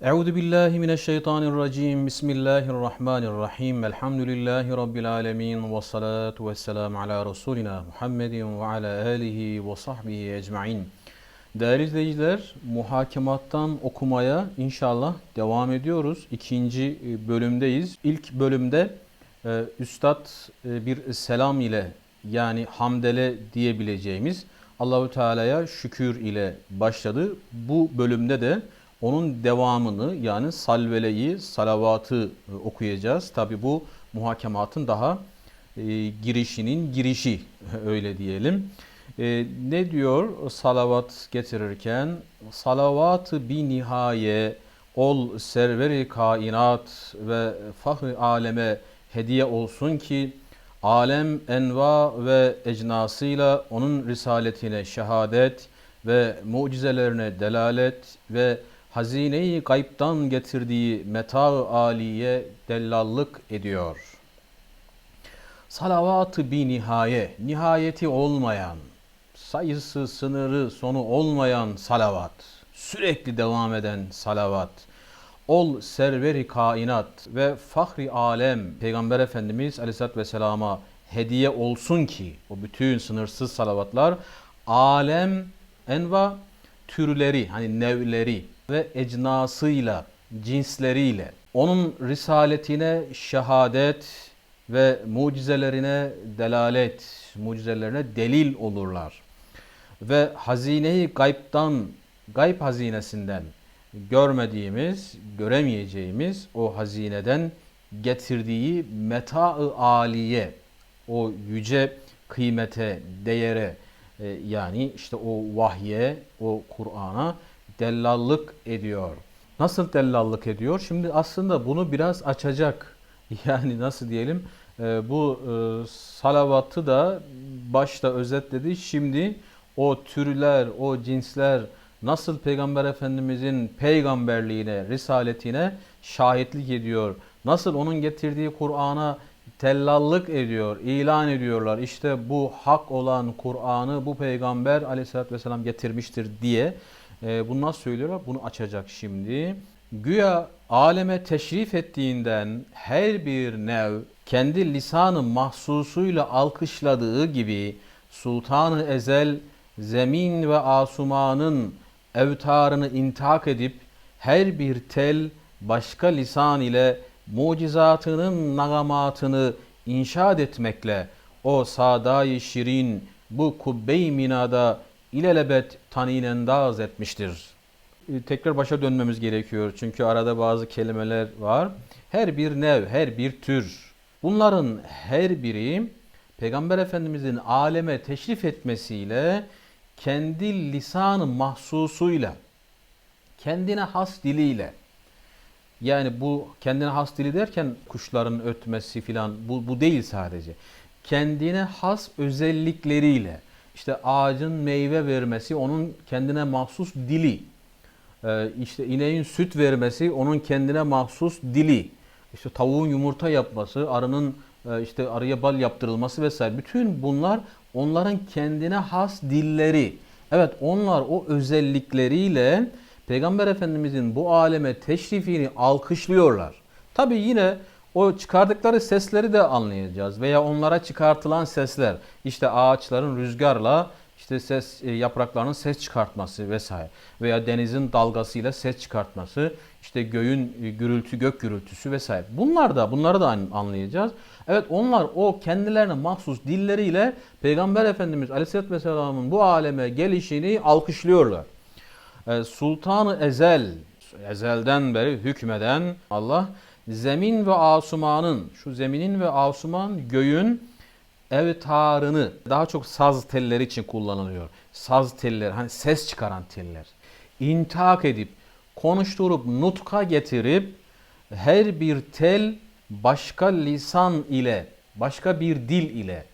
Euzu billahi mineşşeytanirracim. Bismillahirrahmanirrahim. Elhamdülillahi rabbil alamin ve salatu vesselam ala resulina Muhammedin ve ala alihi ve sahbihi ecmaîn. Değerli izleyiciler, muhakemattan okumaya inşallah devam ediyoruz. İkinci e, bölümdeyiz. İlk bölümde e, Üstad e, bir selam ile yani hamdele diyebileceğimiz Allahü Teala'ya şükür ile başladı. Bu bölümde de onun devamını yani salveleyi, salavatı e, okuyacağız. Tabi bu muhakematın daha e, girişinin girişi öyle diyelim. E, ne diyor salavat getirirken? Salavatı bi nihaye ol serveri kainat ve fahri aleme hediye olsun ki alem enva ve ecnasıyla onun risaletine şehadet ve mucizelerine delalet ve hazineyi kayıptan getirdiği meta aliye dellallık ediyor. Salavat-ı bi nihaye, nihayeti olmayan, sayısı, sınırı, sonu olmayan salavat, sürekli devam eden salavat, ol serveri kainat ve fahri alem Peygamber Efendimiz Aleyhisselatü Vesselam'a hediye olsun ki o bütün sınırsız salavatlar alem enva türleri hani nevleri ve ecnasıyla cinsleriyle onun risaletine şehadet ve mucizelerine delalet, mucizelerine delil olurlar. Ve hazineyi gaybtan, gayb hazinesinden görmediğimiz, göremeyeceğimiz o hazineden getirdiği meta-ı aliye, o yüce kıymete, değere e, yani işte o vahye, o Kur'an'a dellallık ediyor. Nasıl dellallık ediyor? Şimdi aslında bunu biraz açacak. Yani nasıl diyelim? E, bu e, salavatı da başta özetledi. Şimdi o türler, o cinsler nasıl Peygamber Efendimizin peygamberliğine, risaletine şahitlik ediyor? Nasıl onun getirdiği Kur'an'a tellallık ediyor, ilan ediyorlar. İşte bu hak olan Kur'an'ı bu peygamber aleyhissalatü vesselam getirmiştir diye e, bunu nasıl söylüyorlar? Bunu açacak şimdi. Güya aleme teşrif ettiğinden her bir nev kendi lisanı mahsusuyla alkışladığı gibi Sultanı Ezel zemin ve asumanın evtarını intak edip her bir tel başka lisan ile mucizatının nagamatını inşaat etmekle o sadayı şirin bu kubbe-i minada ilelebet taninendaz etmiştir. E, tekrar başa dönmemiz gerekiyor çünkü arada bazı kelimeler var. Her bir nev, her bir tür. Bunların her biri Peygamber Efendimizin aleme teşrif etmesiyle kendi lisanı mahsusuyla, kendine has diliyle, yani bu kendine has dili derken kuşların ötmesi filan bu, bu değil sadece. Kendine has özellikleriyle, işte ağacın meyve vermesi onun kendine mahsus dili. Ee, işte ineğin süt vermesi onun kendine mahsus dili. İşte tavuğun yumurta yapması, arının e, işte arıya bal yaptırılması vesaire. Bütün bunlar onların kendine has dilleri. Evet onlar o özellikleriyle Peygamber Efendimizin bu aleme teşrifini alkışlıyorlar. Tabi yine o çıkardıkları sesleri de anlayacağız veya onlara çıkartılan sesler işte ağaçların rüzgarla işte ses e, yapraklarının ses çıkartması vesaire veya denizin dalgasıyla ses çıkartması işte göğün e, gürültü gök gürültüsü vesaire bunlar da bunları da anlayacağız. Evet onlar o kendilerine mahsus dilleriyle Peygamber Efendimiz Aleyhisselatü Vesselam'ın bu aleme gelişini alkışlıyorlar. E, Sultanı Ezel ezelden beri hükmeden Allah zemin ve asumanın, şu zeminin ve asuman göğün evtarını daha çok saz telleri için kullanılıyor. Saz telleri hani ses çıkaran teller. İntak edip konuşturup nutka getirip her bir tel başka lisan ile, başka bir dil ile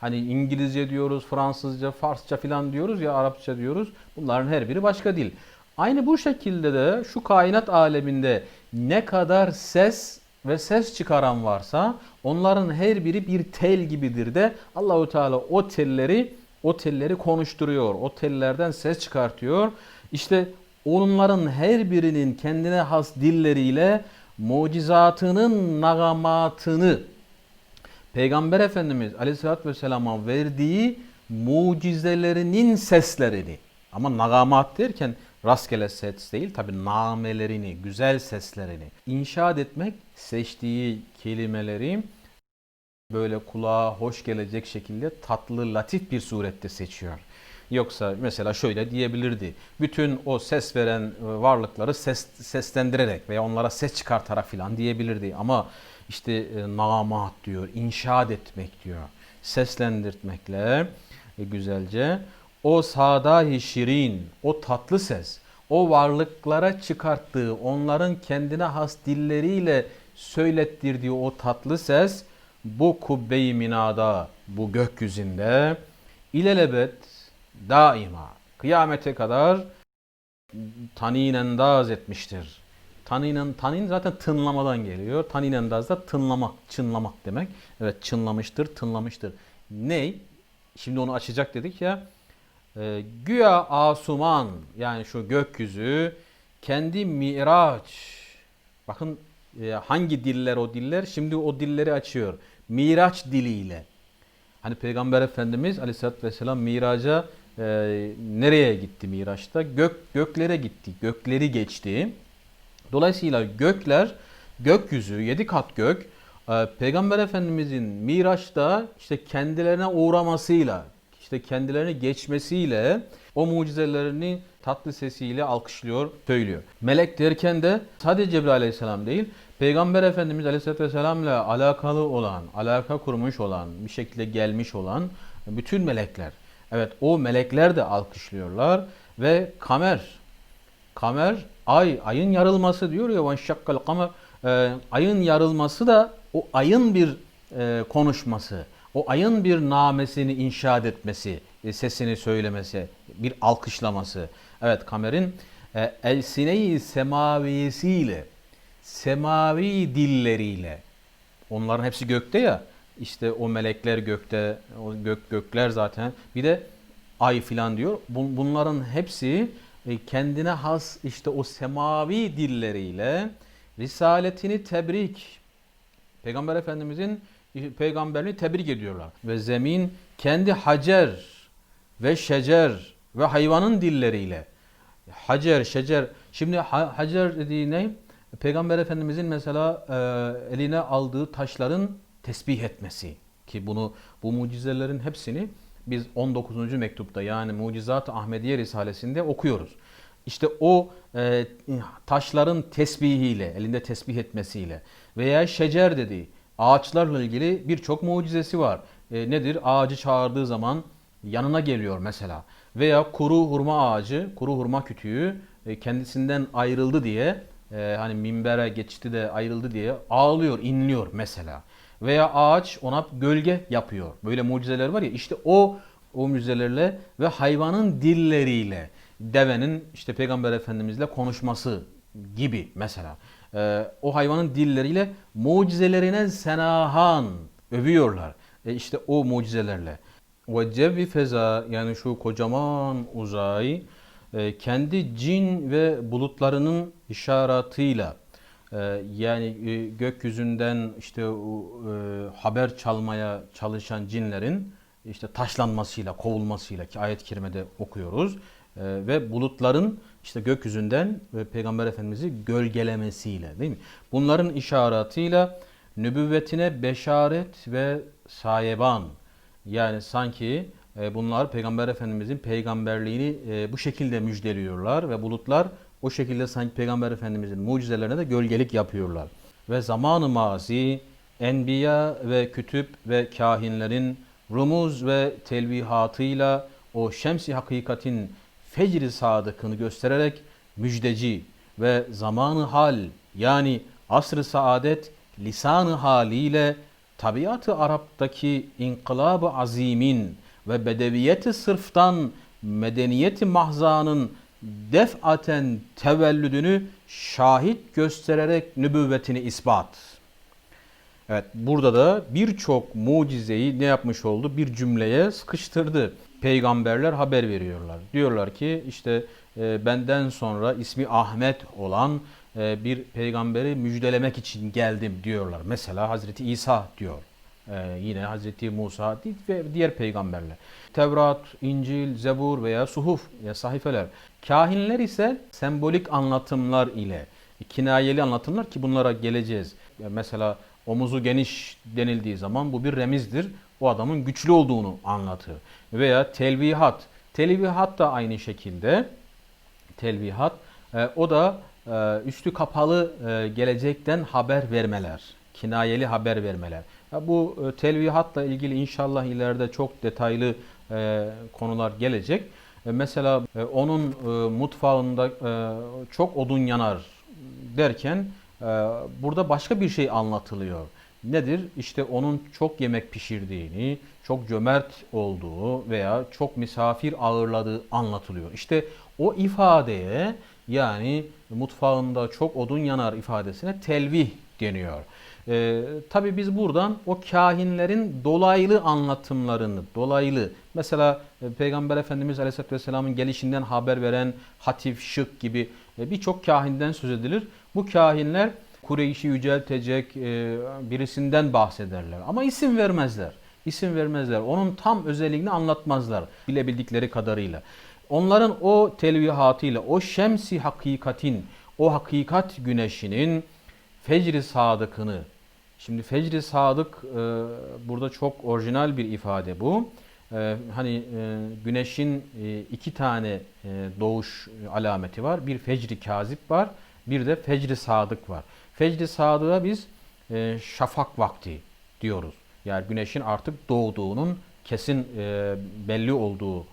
hani İngilizce diyoruz, Fransızca, Farsça filan diyoruz ya Arapça diyoruz. Bunların her biri başka dil. Aynı bu şekilde de şu kainat aleminde ne kadar ses ve ses çıkaran varsa onların her biri bir tel gibidir de Allahu Teala o telleri o telleri konuşturuyor. O tellerden ses çıkartıyor. İşte onların her birinin kendine has dilleriyle mucizatının nagamatını Peygamber Efendimiz Aleyhisselatü Vesselam'a verdiği mucizelerinin seslerini ama nagamat derken rastgele ses değil tabi namelerini, güzel seslerini inşaat etmek seçtiği kelimeleri böyle kulağa hoş gelecek şekilde tatlı, latif bir surette seçiyor. Yoksa mesela şöyle diyebilirdi. Bütün o ses veren e, varlıkları ses, seslendirerek veya onlara ses çıkartarak filan diyebilirdi. Ama işte e, namat diyor, inşaat etmek diyor. Seslendirtmekle e, güzelce o sadahi şirin, o tatlı ses, o varlıklara çıkarttığı, onların kendine has dilleriyle söylettirdiği o tatlı ses bu kubbe-i minada, bu gökyüzünde ilelebet daima kıyamete kadar tanin endaz etmiştir. Tanin, tanin zaten tınlamadan geliyor. Tanin endaz da tınlamak, çınlamak demek. Evet çınlamıştır, tınlamıştır. Ney? Şimdi onu açacak dedik ya. E, güya asuman yani şu gökyüzü kendi miraç. Bakın e, hangi diller o diller? Şimdi o dilleri açıyor. Miraç diliyle. Hani Peygamber Efendimiz Aleyhisselatü Vesselam miraca e, nereye gitti miraçta? Gök göklere gitti. Gökleri geçti. Dolayısıyla gökler, gökyüzü, yedi kat gök e, Peygamber Efendimizin miraçta işte kendilerine uğramasıyla, işte kendilerini geçmesiyle o mucizelerini tatlı sesiyle alkışlıyor, söylüyor. Melek derken de sadece Cebrail Aleyhisselam değil, Peygamber Efendimiz Aleyhisselatü Vesselam ile alakalı olan, alaka kurmuş olan, bir şekilde gelmiş olan bütün melekler. Evet o melekler de alkışlıyorlar ve kamer, kamer ay, ayın yarılması diyor ya vanşakkal kamer, e, ayın yarılması da o ayın bir e, konuşması, o ayın bir namesini inşaat etmesi, e, sesini söylemesi, bir alkışlaması. Evet kamerin e, elsine-i semavisiyle, semavi dilleriyle, onların hepsi gökte ya, işte o melekler gökte, o gök gökler zaten. Bir de ay filan diyor. Bunların hepsi e, kendine has işte o semavi dilleriyle risaletini tebrik. Peygamber Efendimizin peygamberini tebrik ediyorlar. Ve zemin kendi hacer ve şecer ve hayvanın dilleriyle hacer, şecer. Şimdi hacer dediği ne? Peygamber Efendimizin mesela e, eline aldığı taşların tesbih etmesi ki bunu bu mucizelerin hepsini biz 19. mektupta yani Mucizat Ahmediye Risalesinde okuyoruz. İşte o e, taşların tesbihiyle, elinde tesbih etmesiyle veya şecer dediği ağaçlarla ilgili birçok mucizesi var. E, nedir? Ağacı çağırdığı zaman yanına geliyor mesela. Veya kuru hurma ağacı, kuru hurma kütüğü e, kendisinden ayrıldı diye e, hani minbere geçti de ayrıldı diye ağlıyor, inliyor mesela. Veya ağaç ona gölge yapıyor. Böyle mucizeler var ya işte o o mucizelerle ve hayvanın dilleriyle devenin işte Peygamber Efendimizle konuşması gibi mesela. E, o hayvanın dilleriyle mucizelerine senahan övüyorlar. E işte o mucizelerle. Ve cevvi feza yani şu kocaman uzay e, kendi cin ve bulutlarının işaretıyla e, yani e, gökyüzünden işte e, haber çalmaya çalışan cinlerin işte taşlanmasıyla, kovulmasıyla ki ayet-i kerimede okuyoruz e, ve bulutların işte gökyüzünden ve Peygamber Efendimiz'i gölgelemesiyle değil mi? Bunların işaretiyle nübüvvetine beşaret ve sayeban yani sanki e, bunlar Peygamber Efendimizin peygamberliğini e, bu şekilde müjdeliyorlar ve bulutlar o şekilde sanki Peygamber Efendimizin mucizelerine de gölgelik yapıyorlar. Ve zamanı mazi, enbiya ve kütüp ve kahinlerin rumuz ve telvihatıyla o şemsi hakikatin fecri sadıkını göstererek müjdeci ve zamanı hal yani asr-ı saadet lisanı haliyle tabiatı Arap'taki inkılab-ı azimin ve bedeviyeti sırftan medeniyeti mahzanın defaten tevellüdünü şahit göstererek nübüvvetini ispat. Evet burada da birçok mucizeyi ne yapmış oldu? Bir cümleye sıkıştırdı. Peygamberler haber veriyorlar. Diyorlar ki işte e, benden sonra ismi Ahmet olan e, bir peygamberi müjdelemek için geldim diyorlar. Mesela Hazreti İsa diyor. E, yine Hazreti Musa ve diğer peygamberler. Tevrat, İncil, Zebur veya Suhuf ya sahifeler. Kahinler ise sembolik anlatımlar ile kinayeli anlatımlar ki bunlara geleceğiz. Mesela omuzu geniş denildiği zaman bu bir remizdir. O adamın güçlü olduğunu anlatır. Veya telvihat. Telvihat da aynı şekilde telvihat. E, o da e, üstü kapalı e, gelecekten haber vermeler. Kinayeli haber vermeler. Ya bu e, telvihatla ilgili inşallah ileride çok detaylı e, konular gelecek. E, mesela e, onun e, mutfağında e, çok odun yanar derken e, burada başka bir şey anlatılıyor. Nedir? İşte onun çok yemek pişirdiğini, çok cömert olduğu veya çok misafir ağırladığı anlatılıyor. İşte o ifadeye yani mutfağında çok odun yanar ifadesine telvih deniyor. Ee, Tabi biz buradan o kahinlerin dolaylı anlatımlarını, dolaylı mesela e, Peygamber Efendimiz Aleyhisselatü Vesselam'ın gelişinden haber veren Hatif, Şık gibi e, birçok kahinden söz edilir. Bu kahinler Kureyş'i yüceltecek e, birisinden bahsederler ama isim vermezler. İsim vermezler. Onun tam özelliğini anlatmazlar bilebildikleri kadarıyla. Onların o telvihatıyla, o şemsi hakikatin, o hakikat güneşinin fecri sadıkını, şimdi fecri sadık e, burada çok orijinal bir ifade bu. E, hani e, güneşin e, iki tane e, doğuş alameti var. Bir fecri kazip var, bir de fecri sadık var. Fecri sadığa biz e, şafak vakti diyoruz. Yani güneşin artık doğduğunun kesin e, belli olduğu e,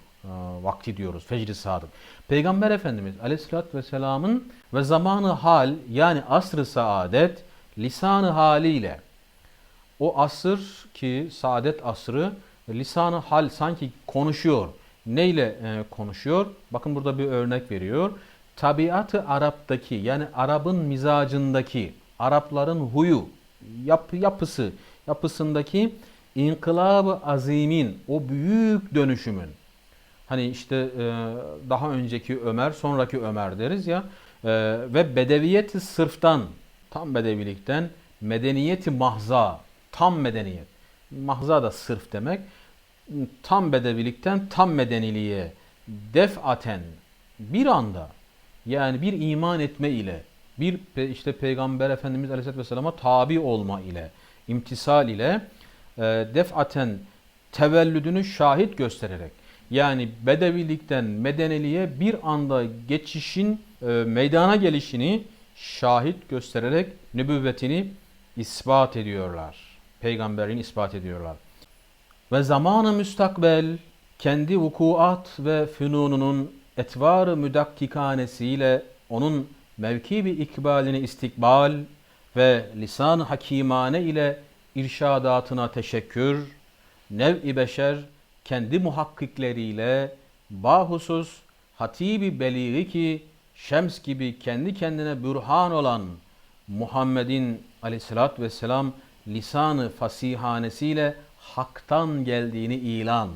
vakti diyoruz. Fecri sadık. Peygamber Efendimiz Aleyhisselatü Vesselam'ın ve zamanı hal yani asr-ı saadet lisanı haliyle o asır ki saadet asrı lisanı hal sanki konuşuyor. Neyle e, konuşuyor? Bakın burada bir örnek veriyor. Tabiatı Arap'taki yani Arap'ın mizacındaki, Arapların huyu, yap, yapısı, yapısındaki inkılab-ı azimin, o büyük dönüşümün, hani işte e, daha önceki Ömer, sonraki Ömer deriz ya, e, ve bedeviyeti sırftan, tam bedevilikten, medeniyeti mahza, tam medeniyet. Mahza da sırf demek. Tam bedevilikten tam medeniliğe defaten bir anda yani bir iman etme ile bir işte Peygamber Efendimiz Aleyhisselatü Vesselam'a tabi olma ile imtisal ile e, defaten tevellüdünü şahit göstererek yani bedevilikten medeniliğe bir anda geçişin e, meydana gelişini şahit göstererek nübüvvetini ispat ediyorlar. Peygamberini ispat ediyorlar. Ve zamanı müstakbel kendi vukuat ve fünununun etvar-ı müdakkikanesiyle onun mevki bir ikbalini istikbal ve lisan-ı hakimane ile irşadatına teşekkür, nev-i beşer kendi muhakkikleriyle bahusus hatibi beliri ki şems gibi kendi kendine bürhan olan Muhammed'in aleyhissalatü vesselam lisanı fasihanesiyle haktan geldiğini ilan.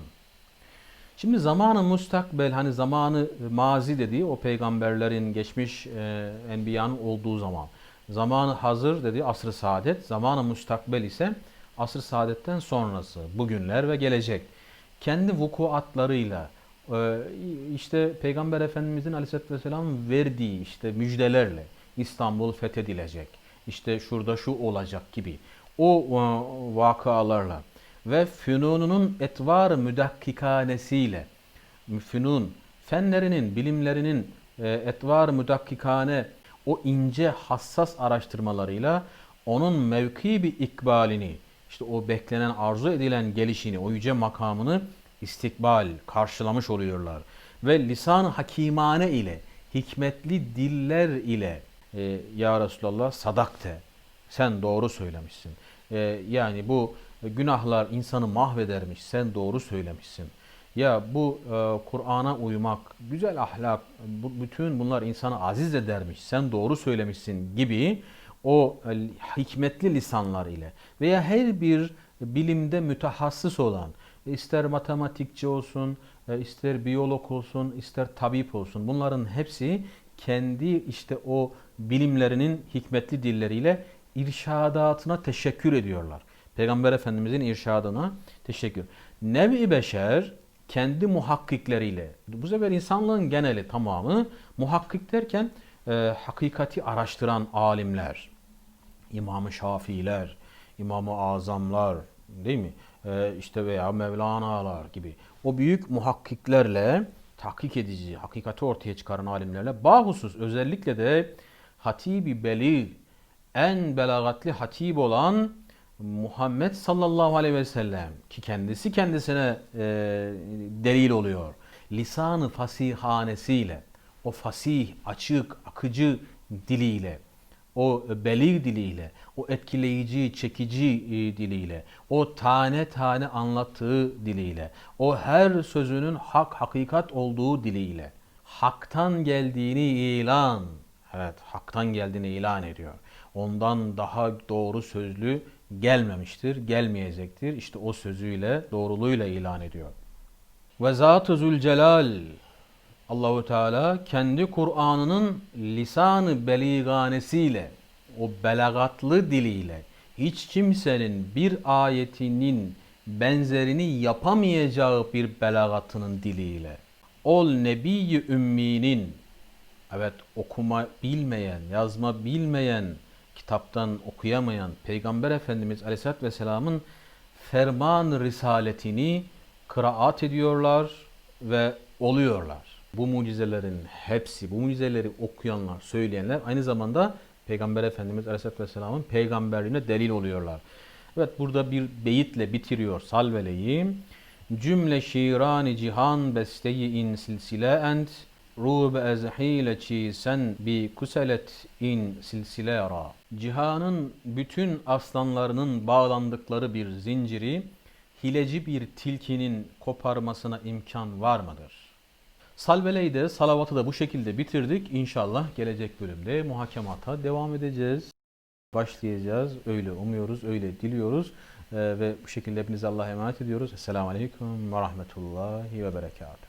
Şimdi zamanı mustakbel hani zamanı mazi dediği o peygamberlerin geçmiş e, enbiyanın olduğu zaman. Zamanı hazır dediği asr-ı saadet, zamanı mustakbel ise asr-ı saadetten sonrası, bugünler ve gelecek. Kendi vukuatlarıyla e, işte Peygamber Efendimizin aleyhissalatü vesselam verdiği işte müjdelerle İstanbul fethedilecek. İşte şurada şu olacak gibi. O e, vakalarla ve fünununun etvar müdakkikanesiyle fünun fenlerinin, bilimlerinin e, etvar müdakkikane o ince hassas araştırmalarıyla onun mevki bir ikbalini işte o beklenen arzu edilen gelişini o yüce makamını istikbal karşılamış oluyorlar. Ve lisan hakimane ile hikmetli diller ile e, ya Resulallah sadakte sen doğru söylemişsin. E, yani bu günahlar insanı mahvedermiş. Sen doğru söylemişsin. Ya bu e, Kur'an'a uymak, güzel ahlak, bütün bunlar insanı aziz edermiş. Sen doğru söylemişsin gibi o e, hikmetli lisanlar ile veya her bir bilimde mütehassıs olan ister matematikçi olsun, e, ister biyolog olsun, ister tabip olsun bunların hepsi kendi işte o bilimlerinin hikmetli dilleriyle irşadatına teşekkür ediyorlar. Peygamber Efendimizin irşadına teşekkür. Nevi beşer kendi muhakkikleriyle, bu sefer insanlığın geneli tamamı muhakkik derken e, hakikati araştıran alimler, İmam-ı Şafiiler, İmam-ı Azamlar değil mi? E, işte veya Mevlana'lar gibi o büyük muhakkiklerle tahkik edici, hakikati ortaya çıkaran alimlerle bahusus özellikle de hatibi beli en belagatli hatib olan Muhammed sallallahu aleyhi ve sellem ki kendisi kendisine e, delil oluyor. Lisanı fasihanesiyle, o fasih, açık, akıcı diliyle, o belir diliyle, o etkileyici, çekici e, diliyle, o tane tane anlattığı diliyle, o her sözünün hak, hakikat olduğu diliyle, haktan geldiğini ilan, evet haktan geldiğini ilan ediyor. Ondan daha doğru sözlü gelmemiştir, gelmeyecektir. İşte o sözüyle, doğruluğuyla ilan ediyor. Ve Zat-ı Zülcelal Allahu Teala kendi Kur'an'ının lisanı beliganesiyle, o belagatlı diliyle hiç kimsenin bir ayetinin benzerini yapamayacağı bir belagatının diliyle ol nebiyi ümminin evet okuma bilmeyen, yazma bilmeyen, kitaptan okuyamayan Peygamber Efendimiz Aleyhisselatü Vesselam'ın ferman risaletini kıraat ediyorlar ve oluyorlar. Bu mucizelerin hepsi, bu mucizeleri okuyanlar, söyleyenler aynı zamanda Peygamber Efendimiz Aleyhisselatü Vesselam'ın peygamberliğine delil oluyorlar. Evet burada bir beyitle bitiriyor salveleyi. Cümle şirani cihan besteyi in silsile ent Rub ezhile çi sen bi kuselet in silsile ra. Cihanın bütün aslanlarının bağlandıkları bir zinciri hileci bir tilkinin koparmasına imkan var mıdır? Salveleyi de salavatı da bu şekilde bitirdik. İnşallah gelecek bölümde muhakemata devam edeceğiz. Başlayacağız. Öyle umuyoruz, öyle diliyoruz. Ee, ve bu şekilde hepinize Allah'a emanet ediyoruz. Esselamu Aleyküm ve Rahmetullahi ve Berekatuhu.